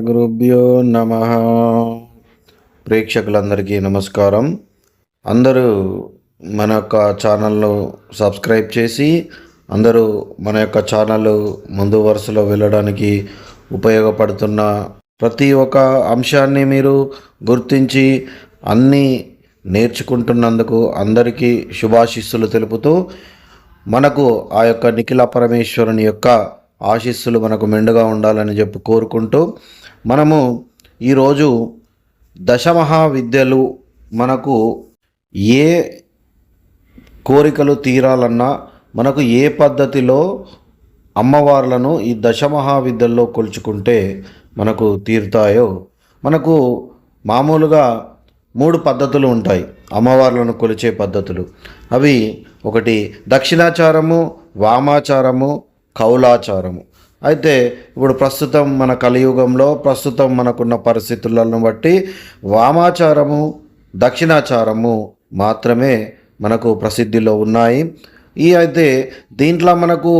గురుభ్యో నమ. ప్రేక్షకులందరికీ నమస్కారం. అందరూ మన యొక్క ఛానల్ను సబ్స్క్రైబ్ చేసి అందరూ మన యొక్క ఛానల్ ముందు వరుసలో వెళ్ళడానికి ఉపయోగపడుతున్న ప్రతి ఒక్క అంశాన్ని మీరు గుర్తించి అన్నీ నేర్చుకుంటున్నందుకు అందరికీ శుభాశిస్సులు తెలుపుతూ మనకు ఆ యొక్క నిఖిల పరమేశ్వరుని యొక్క ఆశీస్సులు మనకు మెండుగా ఉండాలని చెప్పి కోరుకుంటూ మనము ఈరోజు దశమహావిద్యలు మనకు ఏ కోరికలు తీరాలన్నా మనకు ఏ పద్ధతిలో అమ్మవార్లను ఈ దశమహావిద్యల్లో కొలుచుకుంటే మనకు తీరుతాయో మనకు మామూలుగా మూడు పద్ధతులు ఉంటాయి అమ్మవార్లను కొలిచే పద్ధతులు. అవి ఒకటి దక్షిణాచారము వామాచారము కౌలాచారము. అయితే ఇప్పుడు ప్రస్తుతం మన కలియుగంలో ప్రస్తుతం మనకున్న పరిస్థితులను బట్టి వామాచారము దక్షిణాచారము మాత్రమే మనకు ప్రసిద్ధిలో ఉన్నాయి. ఈ అయితే దీంట్లో మనకు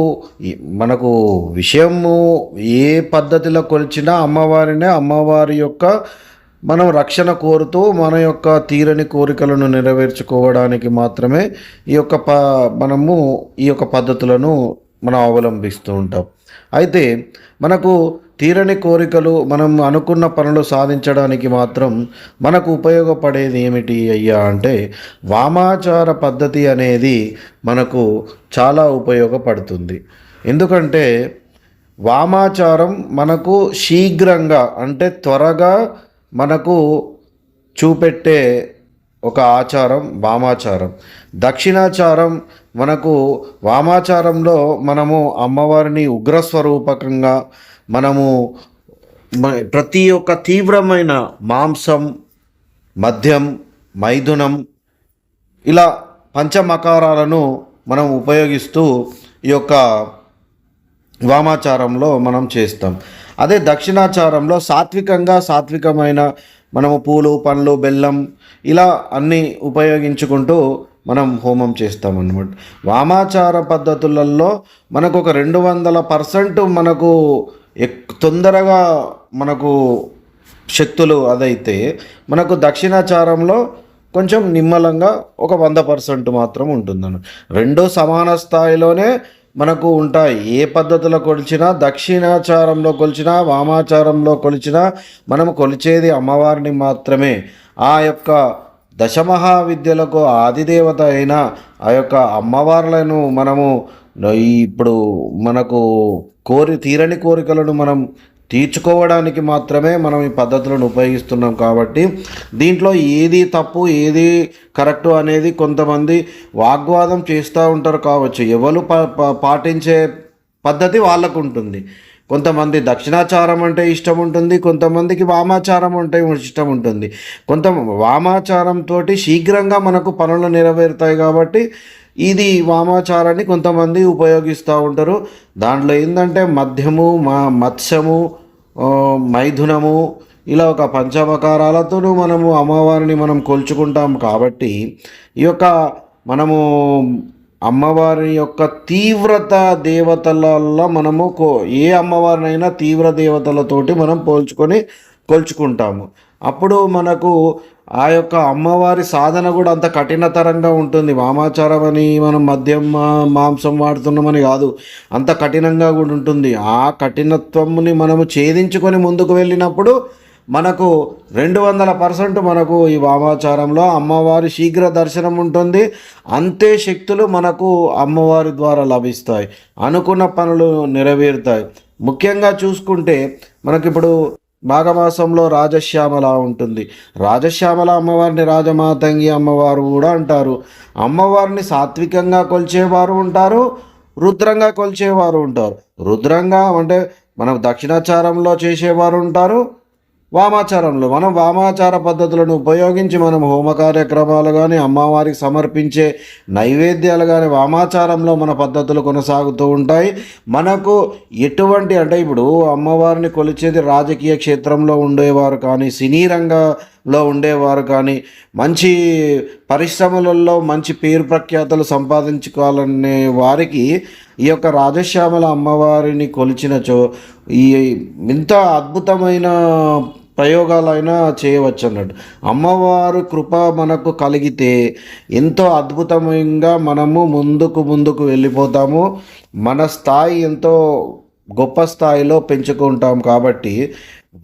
మనకు విషయము ఏ పద్ధతిలో కొలిచినా అమ్మవారినే అమ్మవారి యొక్క మనం రక్షణ కోరుతూ మన యొక్క తీరని కోరికలను నెరవేర్చుకోవడానికి మాత్రమే ఈ యొక్క ప మనము ఈ యొక్క పద్ధతులను మనం అవలంబిస్తూ ఉంటాం. అయితే మనకు తీరని కోరికలు మనం అనుకున్న పనులు సాధించడానికి మాత్రం మనకు ఉపయోగపడేది ఏమిటి అయ్యా అంటే వామాచార పద్ధతి అనేది మనకు చాలా ఉపయోగపడుతుంది. ఎందుకంటే వామాచారం మనకు శీఘ్రంగా అంటే త్వరగా మనకు చూపెట్టే ఒక ఆచారం వామాచారం. దక్షిణాచారం మనకు వామాచారంలో మనము అమ్మవారిని ఉగ్రస్వరూపకంగా మనము ప్రతి ఒక్క తీవ్రమైన మాంసం మద్యం మైథునం ఇలా పంచమకారాలను మనం ఉపయోగిస్తూ ఈ యొక్క వామాచారంలో మనం చేస్తాం. అదే దక్షిణాచారంలో సాత్వికంగా సాత్వికమైన మనము పూలు పండ్లు బెల్లం ఇలా అన్నీ ఉపయోగించుకుంటూ మనం హోమం చేస్తామన్నమాట. వామాచార పద్ధతులలో మనకు ఒక రెండు వందల పర్సెంట్ మనకు తొందరగా మనకు శక్తులు అదైతే మనకు దక్షిణాచారంలో కొంచెం నిమ్మలంగా ఒక వంద పర్సెంట్ మాత్రం ఉంటుందన్న రెండో సమాన స్థాయిలోనే మనకు ఉంటాయి. ఏ పద్ధతిలో కొలిచినా దక్షిణాచారంలో కొలిచినా వామాచారంలో కొలిచినా మనం కొలిచేది అమ్మవారిని మాత్రమే. ఆ యొక్క దశమహావిద్యలకు ఆదిదేవత అయిన ఆ యొక్క అమ్మవార్లను మనము ఇప్పుడు మనకు కోరి తీరని కోరికలను మనం తీర్చుకోవడానికి మాత్రమే మనం ఈ పద్ధతులను ఉపయోగిస్తున్నాం కాబట్టి దీంట్లో ఏది తప్పు ఏది కరెక్టు అనేది కొంతమంది వాగ్వాదం చేస్తూ ఉంటారు కావచ్చు. ఎవరు పా పా- పాటించే పద్ధతి వాళ్ళకు ఉంటుంది. కొంతమంది దక్షిణాచారం అంటే ఇష్టం ఉంటుంది కొంతమందికి వామాచారం అంటే ఇష్టం ఉంటుంది. కొంత వామాచారంతో శీఘ్రంగా మనకు పనులు నెరవేరుతాయి కాబట్టి ఇది వామాచారాన్ని కొంతమంది ఉపయోగిస్తూ ఉంటారు. దాంట్లో ఏంటంటే మద్యము మా మత్స్యము మైథునము ఇలా ఒక పంచమకారాలతోనూ మనము అమ్మవారిని మనం కొల్చుకుంటాం కాబట్టి ఈ యొక్క మనము అమ్మవారి యొక్క తీవ్రత దేవతలలో మనము కో ఏ అమ్మవారినైనా తీవ్ర దేవతలతోటి మనం పోల్చుకొని కొలుచుకుంటాము. అప్పుడు మనకు ఆ యొక్క అమ్మవారి సాధన కూడా అంత కఠినతరంగా ఉంటుంది. వామాచారం అని మనం మద్యం మాంసం వాడుతున్నామని కాదు. అంత కఠినంగా కూడా ఉంటుంది. ఆ కఠినత్వంని మనము ఛేదించుకొని ముందుకు వెళ్ళినప్పుడు మనకు రెండు వందల పర్సెంట్ మనకు ఈ వామాచారంలో అమ్మవారి శీఘ్ర దర్శనం ఉంటుంది. అంతే శక్తులు మనకు అమ్మవారి ద్వారా లభిస్తాయి. అనుకున్న పనులు నెరవేరుతాయి. ముఖ్యంగా చూసుకుంటే మనకిప్పుడు మాఘమాసంలో రాజశ్యామల ఉంటుంది. రాజశ్యామల అమ్మవారిని రాజమాతంగి అమ్మవారు కూడా అంటారు. అమ్మవారిని సాత్వికంగా కొలిచేవారు ఉంటారు రుద్రంగా కొలిచేవారు ఉంటారు. రుద్రంగా అంటే మనం దక్షిణాచారంలో చేసేవారు ఉంటారు వామాచారంలో మనం వామాచార పద్ధతులను ఉపయోగించి మనం హోమ కార్యక్రమాలు కానీ అమ్మవారికి సమర్పించే నైవేద్యాలు కానీ వామాచారంలో మన పద్ధతులు కొనసాగుతూ ఉంటాయి. మనకు ఎటువంటి అంటే ఇప్పుడు అమ్మవారిని కొలిచేది రాజకీయ క్షేత్రంలో ఉండేవారు కానీ సినీ రంగంలో ఉండేవారు కానీ మంచి పరిశ్రమలలో మంచి పేరు ప్రఖ్యాతలు సంపాదించుకోవాలనే వారికి ఈ యొక్క రాజశ్యామల అమ్మవారిని కొలిచినచో ఈ ఇంత అద్భుతమైన ప్రయోగాలైనా చేయవచ్చు అన్నట్టు అమ్మవారు కృప మనకు కలిగితే ఎంతో అద్భుతంగా మనము ముందుకు ముందుకు వెళ్ళిపోతాము. మన స్థాయి ఎంతో గొప్ప స్థాయిలో పెంచుకుంటాం కాబట్టి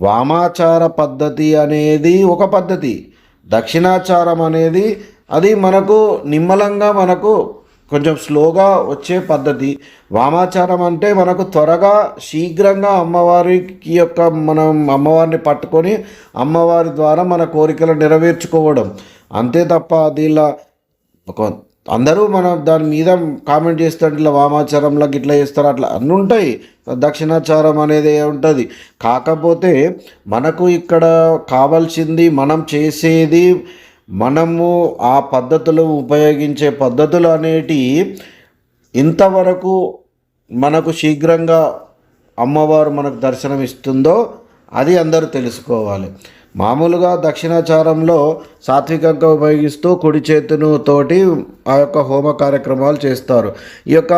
వామాచార పద్ధతి అనేది ఒక పద్ధతి. దక్షిణాచారం అనేది అది మనకు నిమ్మలంగా మనకు కొంచెం స్లోగా వచ్చే పద్ధతి. వామాచారం అంటే మనకు త్వరగా శీఘ్రంగా అమ్మవారికి యొక్క మనం అమ్మవారిని పట్టుకొని అమ్మవారి ద్వారా మన కోరికలు నెరవేర్చుకోవడం. అంతే తప్ప దీనిలో ఒక అందరూ మనం దాని మీద కామెంట్ చేస్తారు ఇట్లా వామాచారంలో ఇట్లా చేస్తారు అట్లా అన్నీ ఉంటాయి. దక్షిణాచారం అనేది ఉంటుంది? కాకపోతే మనకు ఇక్కడ కావాల్సింది మనం చేసేది మనము ఆ పద్ధతులు ఉపయోగించే పద్ధతులు అనేటి ఇంతవరకు మనకు శీఘ్రంగా అమ్మవారు మనకు దర్శనం ఇస్తుందో అది అందరూ తెలుసుకోవాలి. మామూలుగా దక్షిణాచారంలో సాత్వికంగా ఉపయోగిస్తూ కుడి చేతును తోటి ఆ యొక్క హోమ కార్యక్రమాలు చేస్తారు. ఈ యొక్క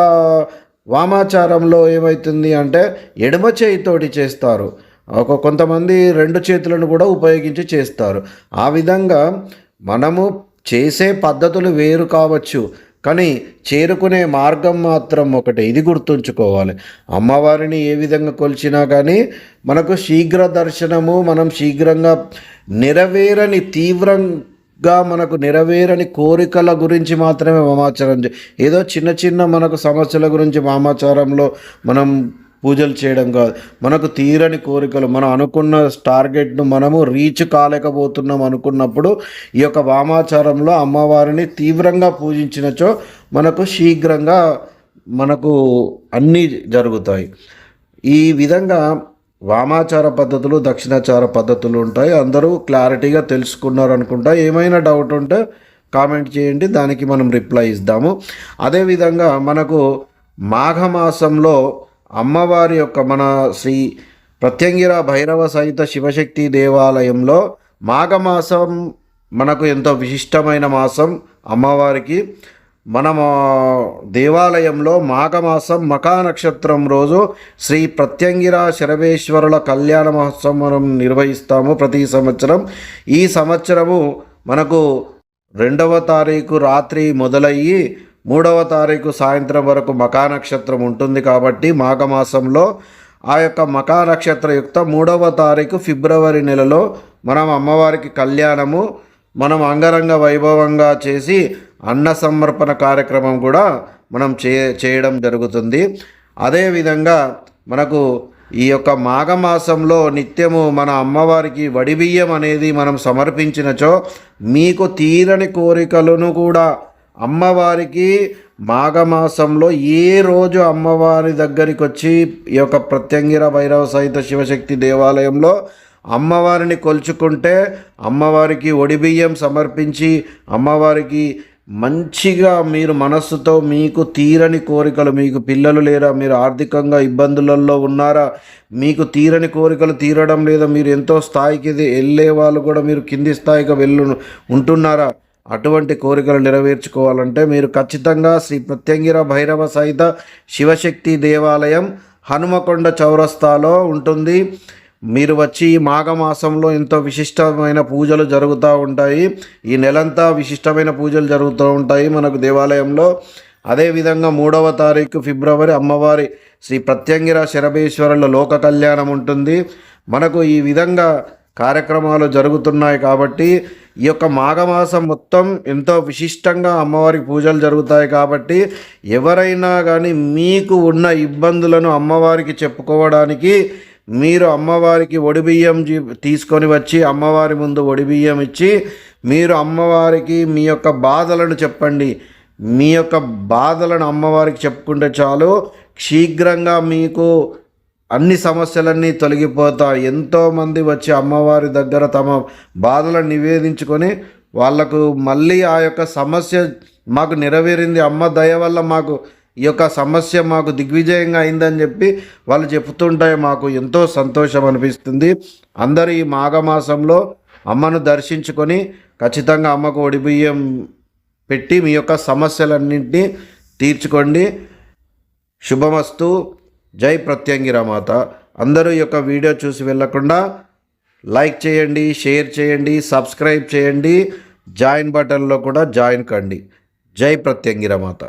వామాచారంలో ఏమవుతుంది అంటే ఎడమ చేయితోటి చేస్తారు. ఒక కొంతమంది రెండు చేతులను కూడా ఉపయోగించి చేస్తారు. ఆ విధంగా మనము చేసే పద్ధతులు వేరు కావచ్చు కానీ చేరుకునే మార్గం మాత్రం ఒకటి. ఇది గుర్తుంచుకోవాలి. అమ్మవారిని ఏ విధంగా కొలిచినా కానీ మనకు శీఘ్ర దర్శనము మనం శీఘ్రంగా నెరవేరని తీవ్రంగా మనకు నెరవేరని కోరికల గురించి మాత్రమే వామాచారం చే ఏదో చిన్న చిన్న మనకు సమస్యల గురించి వామాచారంలో మనం పూజలు చేయడం కాదు. మనకు తీరని కోరికలు మనం అనుకున్న టార్గెట్ను మనము రీచ్ కాలేకపోతున్నాం అనుకున్నప్పుడు ఈ యొక్క వామాచారంలో అమ్మవారిని తీవ్రంగా పూజించినచో మనకు శీఘ్రంగా మనకు అన్నీ జరుగుతాయి. ఈ విధంగా వామాచార పద్ధతులు దక్షిణాచార పద్ధతులు ఉంటాయి. అందరూ క్లారిటీగా తెలుసుకున్నారు అనుకుంటా ఏమైనా డౌట్ ఉంటే కామెంట్ చేయండి దానికి మనం రిప్లై ఇద్దాము అదేవిధంగా మనకు మాఘమాసంలో అమ్మవారి యొక్క మన శ్రీ ప్రత్యంగిర భైరవ సహిత శివశక్తి దేవాలయంలో మాఘమాసం మనకు ఎంతో విశిష్టమైన మాసం అమ్మవారికి. మన దేవాలయంలో మాఘమాసం మకా నక్షత్రం రోజు శ్రీ ప్రత్యంగిర శరవేశ్వరుల కళ్యాణ మహోత్సవం మనం నిర్వహిస్తాము ప్రతి సంవత్సరం. ఈ సంవత్సరము మనకు రెండవ తారీఖు రాత్రి మొదలయ్యి మూడవ తారీఖు సాయంత్రం వరకు మకా నక్షత్రం ఉంటుంది కాబట్టి మాఘమాసంలో ఆ యొక్క మకా నక్షత్ర యుక్త మూడవ తారీఖు ఫిబ్రవరి నెలలో మనం అమ్మవారికి కళ్యాణము మనం అంగరంగ వైభవంగా చేసి అన్న సమర్పణ కార్యక్రమం కూడా మనం చే చేయడం జరుగుతుంది. అదేవిధంగా మనకు ఈ యొక్క మాఘమాసంలో నిత్యము మన అమ్మవారికి వడిబియ్యం అనేది మనం సమర్పించినచో మీకు తీరని కోరికలను కూడా అమ్మవారికి మాఘమాసంలో ఏ రోజు అమ్మవారి దగ్గరికి వచ్చి ఈ యొక్క ప్రత్యంగిర భైరవ సహిత శివశక్తి దేవాలయంలో అమ్మవారిని కొలుచుకుంటే అమ్మవారికి ఒడిబియ్యం సమర్పించి అమ్మవారికి మంచిగా మీరు మనస్సుతో మీకు తీరని కోరికలు మీకు పిల్లలు లేరా మీరు ఆర్థికంగా ఇబ్బందులలో ఉన్నారా మీకు తీరని కోరికలు తీరడం లేదా మీరు ఎంతో స్థాయికి వెళ్ళే వాళ్ళు కూడా మీరు కింది స్థాయికి వెళ్ళు ఉంటున్నారా? అటువంటి కోరికలు నెరవేర్చుకోవాలంటే మీరు ఖచ్చితంగా శ్రీ ప్రత్యంగిర భైరవ సహిత శివశక్తి దేవాలయం హనుమకొండ చౌరస్తాలో ఉంటుంది. మీరు వచ్చి ఈ మాఘమాసంలో ఎంతో విశిష్టమైన పూజలు జరుగుతూ ఉంటాయి. ఈ నెలంతా విశిష్టమైన పూజలు జరుగుతూ ఉంటాయి మనకు దేవాలయంలో. అదేవిధంగా మూడవ తారీఖు ఫిబ్రవరి అమ్మవారి శ్రీ ప్రత్యంగిర శరభేశ్వరుల లోక కళ్యాణం ఉంటుంది. మనకు ఈ విధంగా కార్యక్రమాలు జరుగుతున్నాయి కాబట్టి ఈ యొక్క మాఘమాసం మొత్తం ఎంతో విశిష్టంగా అమ్మవారికి పూజలు జరుగుతాయి కాబట్టి ఎవరైనా కానీ మీకు ఉన్న ఇబ్బందులను అమ్మవారికి చెప్పుకోవడానికి మీరు అమ్మవారికి ఒడిబియ్యం తీసుకొని వచ్చి అమ్మవారి ముందు ఒడిబియ్యం ఇచ్చి మీరు అమ్మవారికి మీ యొక్క బాధలను చెప్పండి. మీ యొక్క బాధలను అమ్మవారికి చెప్పుకుంటే చాలు. శీఘ్రంగా మీకు అన్ని సమస్యలన్నీ తొలగిపోతాయి ఎంతోమంది వచ్చి అమ్మవారి దగ్గర తమ బాధలను నివేదించుకొని వాళ్ళకు మళ్ళీ ఆ యొక్క సమస్య మాకు నెరవేరింది. అమ్మ దయ వల్ల మాకు ఈ యొక్క సమస్య మాకు దిగ్విజయంగా అయిందని చెప్పి వాళ్ళు చెప్తుంటే మాకు ఎంతో సంతోషం అనిపిస్తుంది. అందరూ ఈ మాఘమాసంలో అమ్మను దర్శించుకొని ఖచ్చితంగా అమ్మకు ఒడిబియ్యం పెట్టి మీ యొక్క సమస్యలన్నింటినీ తీర్చుకోండి. శుభమస్తు. జై ప్రత్యంగిరామాత అందరూ యొక్క వీడియో చూసి వెళ్ళకుండా లైక్ చేయండి షేర్ చేయండి సబ్స్క్రైబ్ చేయండి. జాయిన్ బటన్లో కూడా జాయిన్ కండి. జై ప్రత్యంగిరామాత